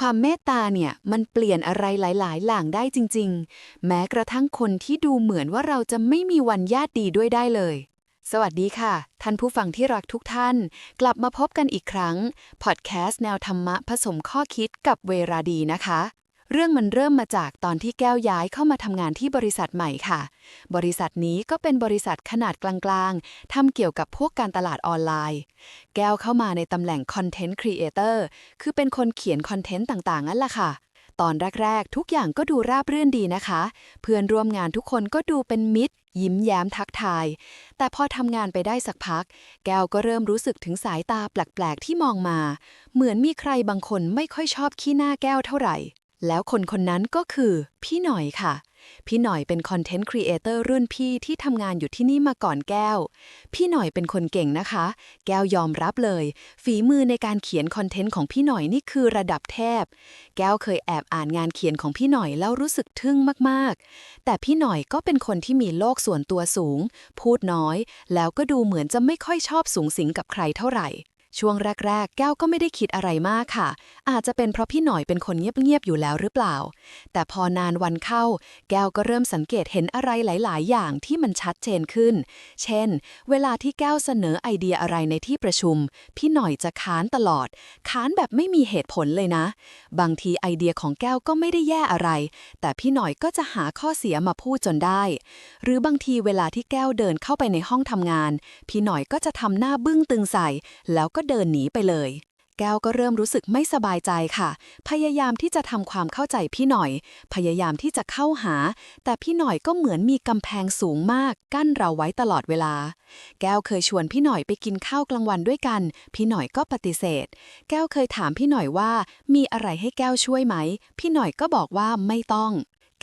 ความเมตตาเนี่ยมันเปลี่ยนอะไรหลายๆหล่างได้จริง ๆ แม้กระทั่งคนที่ดูเหมือนว่าเราจะไม่มีวันญาติดีด้วยได้เลย สวัสดีค่ะ ท่านผู้ฟังที่รักทุกท่าน กลับมาพบกันอีกครั้ง พอดแคสต์แนวธรรมะผสมข้อคิดกับเวราดีนะคะ เรื่องมันเริ่มมาจากตอนที่แก้วย้ายเข้ามาทำงานที่บริษัทใหม่ค่ะ บริษัทนี้ก็เป็นบริษัทขนาดกลางๆทำเกี่ยวกับพวกการตลาดออนไลน์ แก้วเข้ามาในตำแหน่ง Content Creator คือเป็นคนเขียนคอนเทนต์ต่างๆนั่นแหละค่ะ ตอนแรกๆ ทุกอย่างก็ดูราบรื่นดีนะคะ เพื่อนร่วมงานทุกคนก็ดูเป็นมิตร ยิ้มแย้มทักทาย แต่พอทำงานไปได้สักพัก แก้วก็เริ่มรู้สึกถึงสายตาแปลกๆที่มองมา เหมือนมีใครบางคนไม่ค่อยชอบขี้หน้าแก้วเท่าไหร่ แล้วคนคนนั้นก็คือพี่หน่อยค่ะ พี่หน่อยเป็นคอนเทนต์ครีเอเตอร์รุ่นพี่ที่ทำงานอยู่ที่นี่มาก่อนแก้ว พี่หน่อยเป็นคนเก่งนะคะ แก้วยอมรับเลย ฝีมือในการเขียนคอนเทนต์ของพี่หน่อยนี่คือระดับเทพ แก้วเคยแอบอ่านงานเขียนของพี่หน่อยแล้วรู้สึกทึ่งมากๆ แต่พี่หน่อยก็เป็นคนที่มีโลกส่วนตัวสูง พูดน้อย แล้วก็ดูเหมือนจะไม่ค่อยชอบสูงสิงกับใครเท่าไหร่ ช่วงแรกๆ แก้วก็ไม่ได้คิดอะไรมากค่ะ อาจจะเป็นเพราะพี่หน่อยเป็นคนเงียบๆอยู่แล้วหรือเปล่า แต่พอนานวันเข้า แก้วก็เริ่มสังเกตเห็นอะไรหลาย ๆ อย่างที่มันชัดเจนขึ้น เช่น เวลาที่แก้วเสนอไอเดียอะไรในที่ประชุม พี่หน่อยจะค้านตลอด ค้านแบบไม่มีเหตุผลเลยนะ บางทีไอเดียของแก้วก็ไม่ได้แย่อะไร แต่พี่หน่อยก็จะหาข้อเสียมาพูดจนได้ หรือบางทีเวลาที่แก้วเดินเข้าไปในห้องทำงาน พี่หน่อยก็จะทำหน้าบึ้งตึงใส่แล้วก็เดินหนีไปเลย แก้วก็เริ่มรู้สึกไม่สบายใจค่ะ พยายามที่จะทำความเข้าใจพี่หน่อย พยายามที่จะเข้าหา แต่พี่หน่อยก็เหมือนมีกำแพงสูงมาก กั้นเราไว้ตลอดเวลา แก้วเคยชวนพี่หน่อยไปกินข้าวกลางวันด้วยกัน พี่หน่อยก็ปฏิเสธ แก้วเคยถามพี่หน่อยว่า มีอะไรให้แก้วช่วยไหม พี่หน่อยก็บอกว่าไม่ต้อง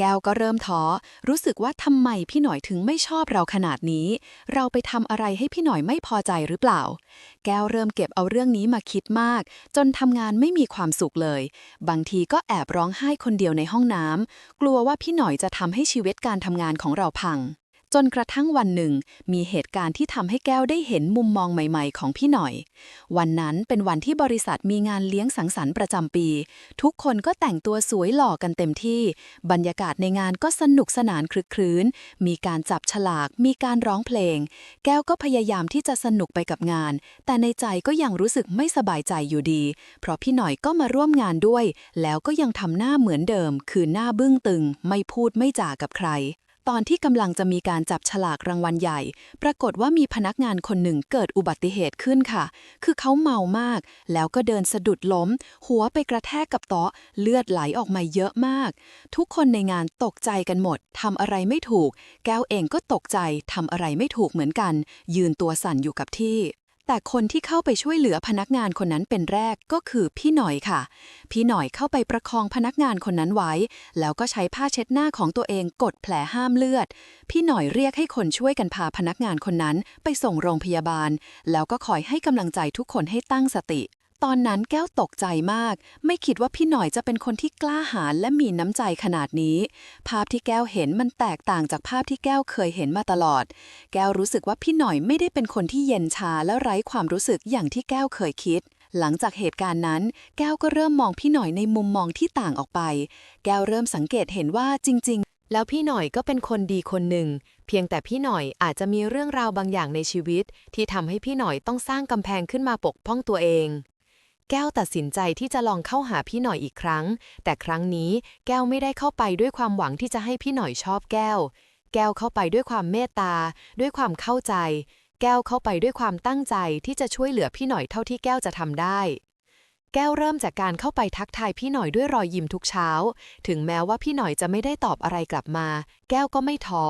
แก้วก็เริ่มท้อ รู้สึกว่าทำไมพี่หน่อยถึงไม่ชอบเราขนาดนี้ เราไปทำอะไรให้พี่หน่อยไม่พอใจหรือเปล่า แก้วเริ่มเก็บเอาเรื่องนี้มาคิดมาก จนทำงานไม่มีความสุขเลย บางทีก็แอบร้องไห้คนเดียวในห้องน้ำกลัวว่าพี่หน่อยจะทำให้ชีวิตการทำงานของเราพัง จนกระทั่งวันหนึ่ง มีเหตุการณ์ที่ทำให้แก้วได้เห็นมุมมองใหม่ๆ ของพี่หน่อย วันนั้นเป็นวันที่บริษัทมีงานเลี้ยงสังสรรค์ประจำปี ทุกคนก็แต่งตัวสวยหล่อกันเต็มที่ บรรยากาศในงานก็สนุกสนานคลึกครื้น มีการจับฉลาก มีการร้องเพลง แก้วก็พยายามที่จะสนุกไปกับงาน แต่ในใจก็ยังรู้สึกไม่สบายใจอยู่ดี เพราะพี่หน่อยก็มาร่วมงานด้วย แล้วก็ยังทำหน้าเหมือนเดิม คือหน้าบึ้งตึง ไม่พูดไม่จากับใคร ตอนที่กำลังจะมีการจับฉลากรางวัลใหญ่ ปรากฏว่ามีพนักงานคนหนึ่งเกิดอุบัติเหตุขึ้นค่ะ คือเขาเมามาก แล้วก็เดินสะดุดล้ม หัวไปกระแทกกับโต๊ะ เลือดไหลออกมาเยอะมาก ทุกคนในงานตกใจกันหมดทำอะไรไม่ถูก แก้วเองก็ตกใจทำอะไรไม่ถูกเหมือนกัน ยืนตัวสั่นอยู่กับที่ แต่คนที่เข้าไปช่วยเหลือพนักงานคนนั้นเป็นแรกก็คือพี่หน่อยค่ะ พี่หน่อยเข้าไปประคองพนักงานคนนั้นไว้ แล้วก็ใช้ผ้าเช็ดหน้าของตัวเองกดแผลห้ามเลือด พี่หน่อยเรียกให้คนช่วยกันพาพนักงานคนนั้นไปส่งโรงพยาบาล แล้วก็คอยให้กำลังใจทุกคนให้ตั้งสติ ตอนนั้นแก้วตกใจมาก ไม่คิดว่าพี่หน่อยจะเป็นคนที่กล้าหาญและมีน้ำใจขนาดนี้ ภาพที่แก้วเห็นมันแตกต่างจากภาพที่แก้วเคยเห็นมาตลอด แก้วรู้สึกว่าพี่หน่อยไม่ได้เป็นคนที่เย็นชาและไร้ความรู้สึกอย่างที่แก้วเคยคิดหลังจากเหตุการณ์นั้น แก้วก็เริ่มมองพี่หน่อยในมุมมองที่ต่างออกไป แก้วเริ่มสังเกตเห็นว่าจริง ๆ แล้วพี่หน่อยก็เป็นคนดีคนหนึ่ง เพียงแต่พี่หน่อยอาจจะมีเรื่องราวบางอย่างในชีวิต ที่ทำให้พี่หน่อยต้องสร้างกำแพงขึ้นมาปกป้องตัวเอง แก้วตัดสินใจที่จะลองเข้าหาพี่หน่อยอีกครั้ง แต่ครั้งนี้แก้วไม่ได้เข้าไปด้วยความหวังที่จะให้พี่หน่อยชอบแก้ว แก้วเข้าไปด้วยความเมตตา ด้วยความเข้าใจ แก้วเข้าไปด้วยความตั้งใจที่จะช่วยเหลือพี่หน่อยเท่าที่แก้วจะทำได้ แก้วเริ่มจากการเข้าไปทักทายพี่หน่อยด้วยรอยยิ้มทุกเช้า ถึงแม้ว่าพี่หน่อยจะไม่ได้ตอบอะไรกลับมา แก้วก็ไม่ท้อ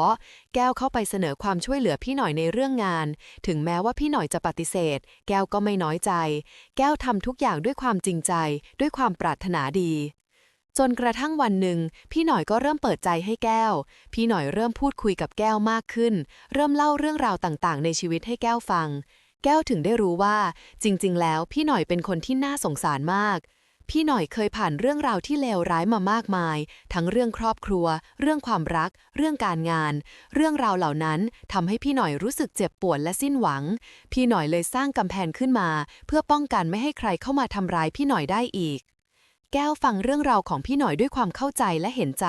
แก้วเข้าไปเสนอความช่วยเหลือพี่หน่อยในเรื่องงาน ถึงแม้ว่าพี่หน่อยจะปฏิเสธ แก้วก็ไม่น้อยใจ แก้วทำทุกอย่างด้วยความจริงใจ ด้วยความปรารถนาดี จนกระทั่งวันหนึ่ง พี่หน่อยก็เริ่มเปิดใจให้แก้ว พี่หน่อยเริ่มพูดคุยกับแก้วมากขึ้น เริ่มเล่าเรื่องราวต่างๆ ในชีวิตให้แก้วฟัง แก้วถึงได้รู้ว่า จริง ๆ แล้วพี่หน่อยเป็นคนที่น่าสงสารมาก พี่หน่อยเคยผ่านเรื่องราวที่เลวร้ายมามากมาย ทั้งเรื่องครอบครัว เรื่องความรัก เรื่องการงาน เรื่องราวเหล่านั้นทำให้พี่หน่อยรู้สึกเจ็บปวดและสิ้นหวัง พี่หน่อยเลยสร้างกำแพงขึ้นมา เพื่อป้องกันไม่ให้ใครเข้ามาทำร้ายพี่หน่อยได้อีก แก้วฟังเรื่องราวของพี่หน่อยด้วยความเข้าใจและเห็นใจ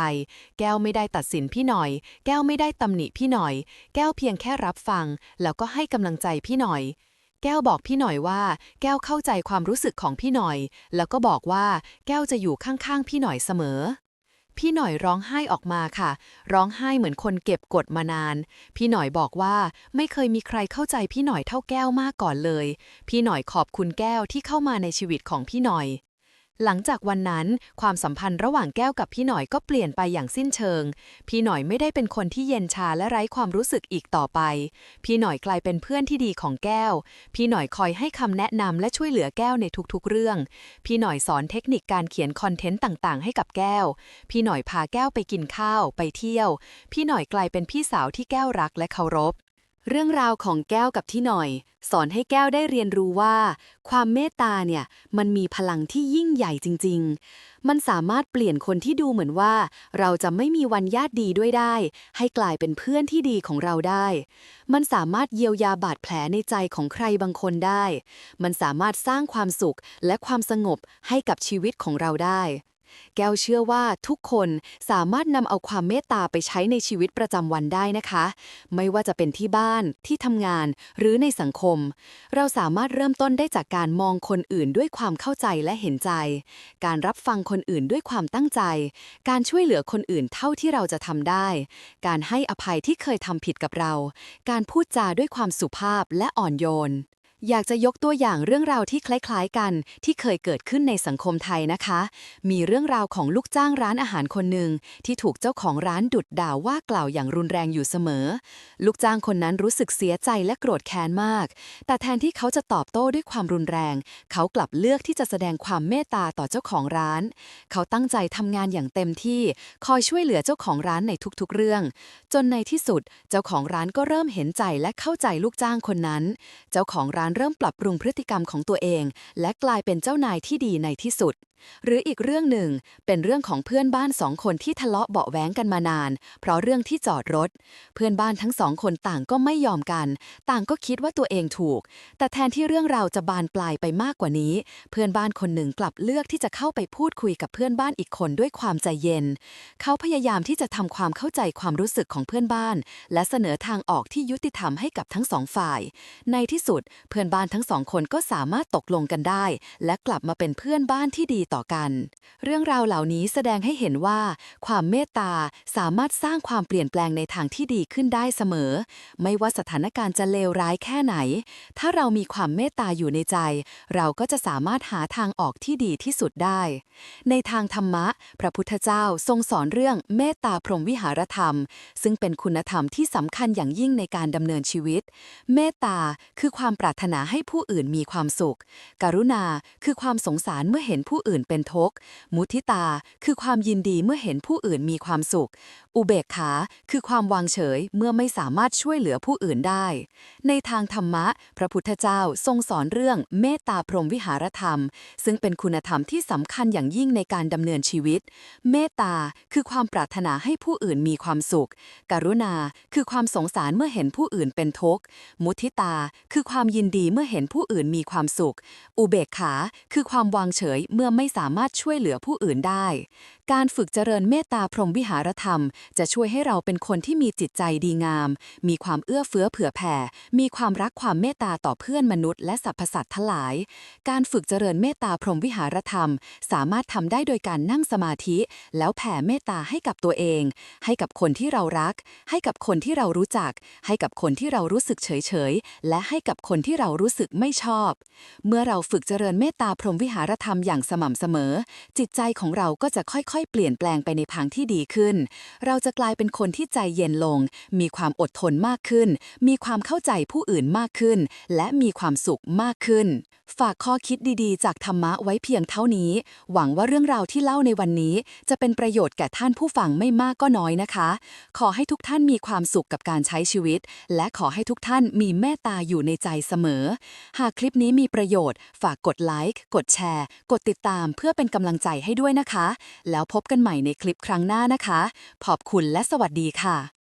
แก้วไม่ได้ตัดสินพี่หน่อย แก้วไม่ได้ตำหนิพี่หน่อย แก้วเพียงแค่รับฟัง แล้วก็ให้กำลังใจพี่หน่อย แก้วบอกพี่หน่อยว่า แก้วเข้าใจความรู้สึกของพี่หน่อย แล้วก็บอกว่า แก้วจะอยู่ข้างๆ พี่หน่อยเสมอพี่หน่อยร้องไห้ออกมาค่ะ ร้องไห้เหมือนคนเก็บกดมานาน พี่หน่อยบอกว่าไม่เคยมีใครเข้าใจพี่หน่อยเท่าแก้วมากก่อนเลย พี่หน่อยขอบคุณแก้วที่เข้ามาในชีวิตของพี่หน่อย หลังจากวันนั้น ความสัมพันธ์ระหว่างแก้วกับพี่หน่อยก็เปลี่ยนไปอย่างสิ้นเชิง พี่หน่อยไม่ได้เป็นคนที่เย็นชาและไร้ความรู้สึกอีกต่อไป พี่หน่อยกลายเป็นเพื่อนที่ดีของแก้ว พี่หน่อยคอยให้คำแนะนำและช่วยเหลือแก้วในทุกๆ เรื่อง พี่หน่อยสอนเทคนิคการเขียนคอนเทนต์ต่างๆ ให้กับแก้ว พี่หน่อยพาแก้วไปกินข้าว ไปเที่ยว พี่หน่อยกลายเป็นพี่สาวที่แก้วรักและเคารพ เรื่องราวของแก้วกับที่หน่อย สอนให้แก้วได้เรียนรู้ว่า ความเมตตาเนี่ยมันมีพลังที่ยิ่งใหญ่จริง ๆ มันสามารถเปลี่ยนคนที่ดูเหมือนว่า เราจะไม่มีวันญาติดีด้วยได้ ให้กลายเป็นเพื่อนที่ดีของเราได้ มันสามารถเยียวยาบาดแผลในใจของใครบางคนได้ มันสามารถสร้างความสุขและความสงบให้กับชีวิตของเราได้ แก้วเชื่อว่าทุกคนสามารถนำเอาความเมตตาไปใช้ในชีวิตประจำวันได้นะคะ ไม่ว่าจะเป็นที่บ้านที่ทำงานหรือในสังคม เราสามารถเริ่มต้นได้จากการมองคนอื่นด้วยความเข้าใจและเห็นใจ การรับฟังคนอื่นด้วยความตั้งใจ การช่วยเหลือคนอื่นเท่าที่เราจะทำได้ การให้อภัยที่เคยทำผิดกับเรา การพูดจาด้วยความสุภาพและอ่อนโยน อยากจะยกตัวอย่างเรื่องราวที่คล้ายๆกัน ที่เคยเกิดขึ้นในสังคมไทยนะคะ มีเรื่องราวของลูกจ้างร้านอาหารคนหนึ่งที่ถูกเจ้าของร้านดุดด่าว่ากล่าวอย่างรุนแรงอยู่เสมอ ลูกจ้างคนนั้นรู้สึกเสียใจและโกรธแค้นมาก แต่แทนที่เขาจะตอบโต้ด้วยความรุนแรง เขากลับเลือกที่จะแสดงความเมตตาต่อเจ้าของร้าน เขาตั้งใจทำงานอย่างเต็มที่คอยช่วยเหลือเจ้าของร้านในทุกๆเรื่อง จนในที่สุด เจ้าของร้านก็เริ่มเห็นใจและเข้าใจลูกจ้างคนนั้น เจ้าของร้านเริ่มปรับปรุงพฤติกรรมของตัวเอง และกลายเป็นเจ้านายที่ดีในที่สุด หรืออีกเรื่องหนึ่ง เป็นเรื่องของเพื่อนบ้านสองคนที่ทะเลาะเบาะแว้งกันมานาน เพราะเรื่องที่จอดรถ เพื่อนบ้านทั้งสองคนต่างก็ไม่ยอมกัน ต่างก็คิดว่าตัวเองถูก แต่แทนที่เรื่องราวจะบานปลายไปมากกว่านี้ เพื่อนบ้านคนหนึ่งกลับเลือกที่จะเข้าไปพูดคุยกับเพื่อนบ้านอีกคนด้วยความใจเย็น เขาพยายามที่จะทำความเข้าใจความรู้สึกของเพื่อนบ้าน และเสนอทางออกที่ยุติธรรมให้กับทั้งสองฝ่าย ในที่สุดเพื่อนบ้านทั้งสองคนก็สามารถตกลงกันได้ และกลับมาเป็นเพื่อนบ้านที่ดีต่อกัน เรื่องราวเหล่านี้แสดงให้เห็นว่า ความเมตตาสามารถสร้างความเปลี่ยนแปลงในทางที่ดีขึ้นได้เสมอ ไม่ว่าสถานการณ์จะเลวร้ายแค่ไหน ถ้าเรามีความเมตตาอยู่ในใจ เราก็จะสามารถหาทางออกที่ดีที่สุดได้ ในทางธรรมะ พระพุทธเจ้าทรงสอนเรื่องเมตตาพรหมวิหารธรรม ซึ่งเป็นคุณธรรมที่สำคัญอย่างยิ่งในการดำเนินชีวิต เมตตาคือความปรารถนาให้ผู้อื่นมีความสุข กรุณาคือความสงสารเมื่อเห็นผู้อื่นเป็นทุกข์ มุทิตา คือความยินดีเมื่อเห็นผู้อื่นมีความสุข อุเบกขา คือความวางเฉยเมื่อไม่สามารถช่วยเหลือผู้อื่นได้ ในทางธรรมะ พระพุทธเจ้าทรงสอนเรื่องเมตตาพรหมวิหารธรรม ซึ่งเป็นคุณธรรมที่สำคัญอย่างยิ่งในการดำเนินชีวิต เมตตา คือความปรารถนาให้ผู้อื่นมีความสุข กรุณา คือความสงสารเมื่อเห็นผู้อื่นเป็นทุกข์ มุทิตา คือความยินดีเมื่อเห็นผู้อื่นมีความสุข อุเบกขา คือความวางเฉยเมื่อไม่สามารถช่วยเหลือผู้อื่นได้ การฝึกเจริญเมตตาพรหมวิหารธรรม จะช่วยให้เราเป็นคนที่มีจิตใจดีงาม มีความเอื้อเฟื้อเผื่อแผ่ มีความรักความเมตตาต่อเพื่อนมนุษย์และสรรพสัตว์ทั้งหลาย การฝึกเจริญเมตตาพรหมวิหารธรรม สามารถทำได้โดยการนั่งสมาธิ แล้วแผ่เมตตาให้กับตัวเอง ให้กับคนที่เรารัก ให้กับคนที่เรารู้จัก ให้กับคนที่เรารู้สึกเฉยๆและให้กับคนที่เรารู้สึกไม่ชอบ เมื่อเราฝึกเจริญเมตตาพรหมวิหารธรรมอย่างสม่ำเสมอ จิตใจของเราก็จะค่อยๆเปลี่ยนแปลงไปในทางที่ดีขึ้น เราจะกลายเป็นคนที่ใจเย็นลง มีความอดทนมากขึ้น มีความเข้าใจผู้อื่นมากขึ้น และมีความสุขมากขึ้น ฝากข้อคิดดีๆ จากธรรมะไว้เพียงเท่านี้ หวังว่าเรื่องราวที่เล่าในวันนี้ จะเป็นประโยชน์แก่ท่านผู้ฟังไม่มากก็น้อยนะคะ ขอให้ทุกท่านมีความสุขกับการใช้ชีวิต และขอให้ทุกท่านมีเมตตาอยู่ในใจเสมอ หากคลิปนี้มีประโยชน์ ฝากกดไลค์กดแชร์ กดติดตามเพื่อเป็นกำลังใจให้ด้วยนะคะ แล้วพบกันใหม่ในคลิปครั้งหน้านะคะ ขอบคุณและสวัสดีค่ะ